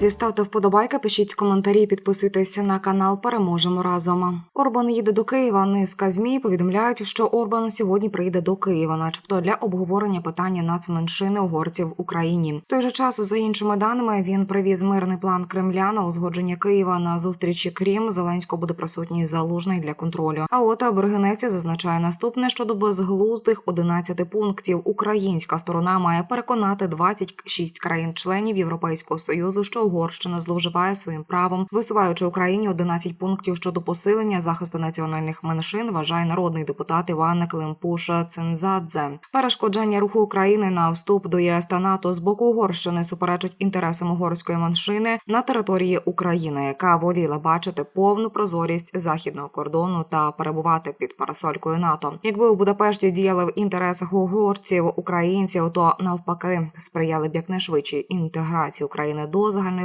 Друзі, ставте вподобайки, пишіть коментарі, підписуйтесь на канал. Переможемо разом. Орбан їде до Києва. Низка змі повідомляють, що Орбан сьогодні приїде до Києва, начебто для обговорення питання нацменшини угорців в Україні. В той же час, за іншими даними, він привіз мирний план Кремля на узгодження Києва на зустрічі. Крім Зеленського буде присутній залужний для контролю. А от Бергенеці зазначає наступне щодо безглуздих 11 пунктів. Українська сторона має переконати 26 країн-членів Європейського союзу, що Угорщина зловживає своїм правом, висуваючи Україні 11 пунктів щодо посилення захисту національних меншин. Вважає народний депутат Івана Климпуша Цинзадзе. Перешкоджання руху України на вступ до ЄС та НАТО з боку Угорщини суперечить інтересам угорської меншини на території України, яка воліла бачити повну прозорість західного кордону та перебувати під парасолькою НАТО. Якби у Будапешті діяли в інтересах угорців, українців, то навпаки сприяли б якнайшвидшій інтеграції України до загальноєвропейських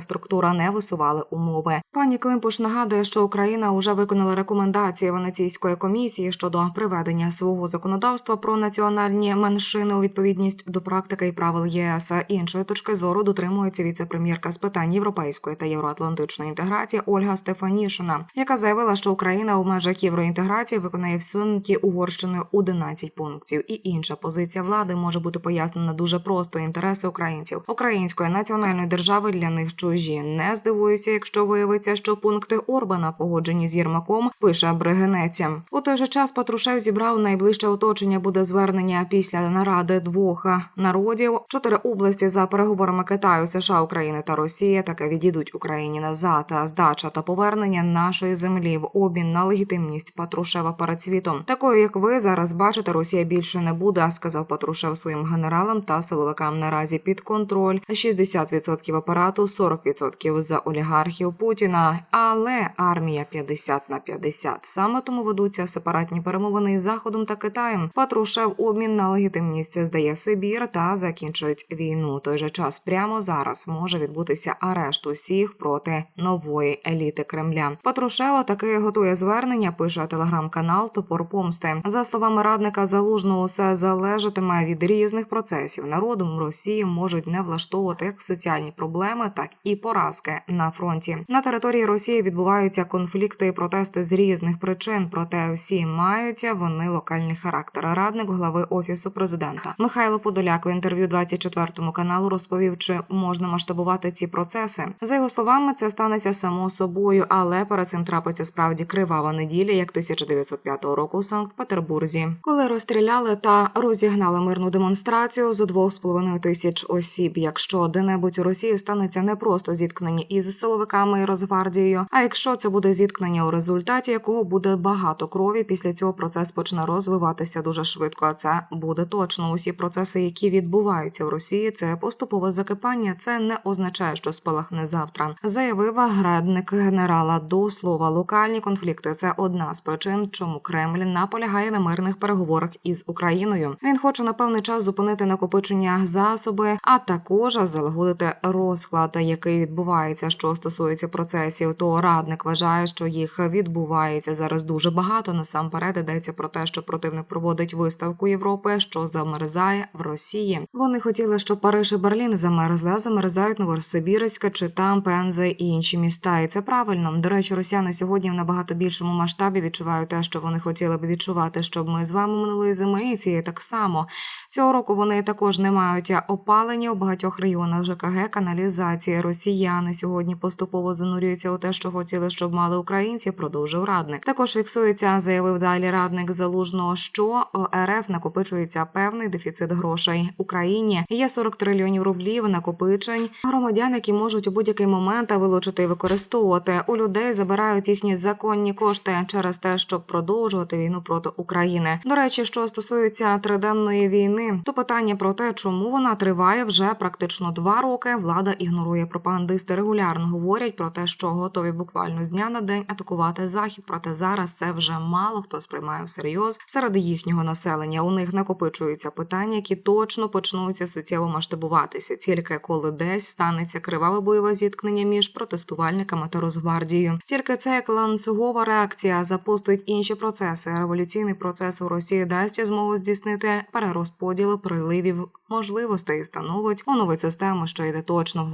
структур, а не висували умови. Пані Климпуш нагадує, що Україна вже виконала рекомендації Венеційської комісії щодо приведення свого законодавства про національні меншини у відповідність до практики і правил ЄС. Іншої точки зору дотримується віце-прем'єрка з питань європейської та євроатлантичної інтеграції Ольга Стефанішина, яка заявила, що Україна у межах євроінтеграції виконає всунуті Угорщиною 11 пунктів. І інша позиція влади може бути пояснена дуже просто інтереси українців української національної держави для них чужі. Не здивуюся, якщо виявиться, що пункти Орбана погоджені з Єрмаком, пише Бригенеця. У той же час Патрушев зібрав найближче оточення. Буде звернення після наради двох народів. Чотири області за переговорами Китаю, США, України та Росії таки відійдуть Україні назад. Здача та повернення нашої землі в обмін на легітимність Патрушева перед світом. Такою, як ви зараз бачите, Росія більше не буде, сказав Патрушев своїм генералам та силовикам наразі під контроль 60% апарату, 40% за олігархів Путіна. Але армія 50 на 50. Саме тому ведуться сепаратні перемовини із заходом та Китаєм. Патрушев обмін на легітимність здає Сибір та закінчить війну. Той же час прямо зараз може відбутися арешт усіх проти нової еліти Кремля. Патрушева таки готує звернення. Пише телеграм-канал Топор Помсти. За словами радника залужного, все залежатиме від різних процесів. Народом Росії можуть не влаштовувати як соціальні проблеми, так і поразки на фронті. На території Росії відбуваються конфлікти і протести з різних причин. Проте всі мають вони локальний характер. Радник глави офісу президента Михайло Подоляк в інтерв'ю 24 каналу розповів, чи можна масштабувати ці процеси. За його словами, це станеться само собою, але перед цим трапиться справді кривава неділя, як 1905 року у Санкт-Петербурзі, коли розстріляли та розігнали мирну демонстрацію з двох з половиною тисяч осіб. Якщо де-небудь у Росії станеться не просто зіткнення із силовиками і Росгвардією, а якщо це буде зіткнення, у результаті якого буде багато крові, після цього процес почне розвиватися дуже швидко. А це буде точно усі процеси, які відбуваються в Росії. Це поступове закипання. Це не означає, що спалахне завтра. Заявив градник генерала до слова. Локальні конфлікти це одна з причин, чому Кремль наполягає на мирних переговорах із Україною. Він хоче на певний час зупинити накопичення засоби, а також залагодити розклад, який відбувається, що стосується процесів. То радник вважає, що їх відбувається зараз дуже багато. Насамперед йдеться про те, що противник проводить виставку Європи, що замерзає в Росії. Вони хотіли, щоб Париж і Берлін замерзли, замерзають Новосибірська чи там Пензе і інші міста. І це правильно. До речі, росіяни сьогодні в набагато більшому масштабі відчувають те, що вони хотіли б відчувати, щоб ми з вами минулої зими і цієї так само. Цього року вони також не мають опалення у багатьох районах ЖКГ, каналізації. Росіяни сьогодні поступово занурюються у те, що хотіли, щоб мали українці. Продовжив радник. Також фіксується, заявив далі радник залужного, що РФ накопичується певний дефіцит грошей. Україні є 40 трильйонів рублів накопичень громадян, які можуть у будь-який момент вилучити і використовувати. У людей забирають їхні законні кошти через те, щоб продовжувати війну проти України. До речі, що стосується триденної війни, то питання про те, чому вона триває вже практично два роки. Влада ігнорує пропагандисти. Регулярно говорять про те, що готові буквально з дня на день атакувати захід. Проте зараз це вже мало хто сприймає всерйоз серед їхнього населення. У них накопичуються питання, які точно почнуться суттєво масштабуватися, тільки коли десь станеться криваве бойове зіткнення між протестувальниками та Росгвардією. Тільки це як ланцюгова реакція запустить інші процеси. Революційний процес у Росії дасть змогу здійснити перерозподіл приливів можливостей становить оновить систему, що йде точно в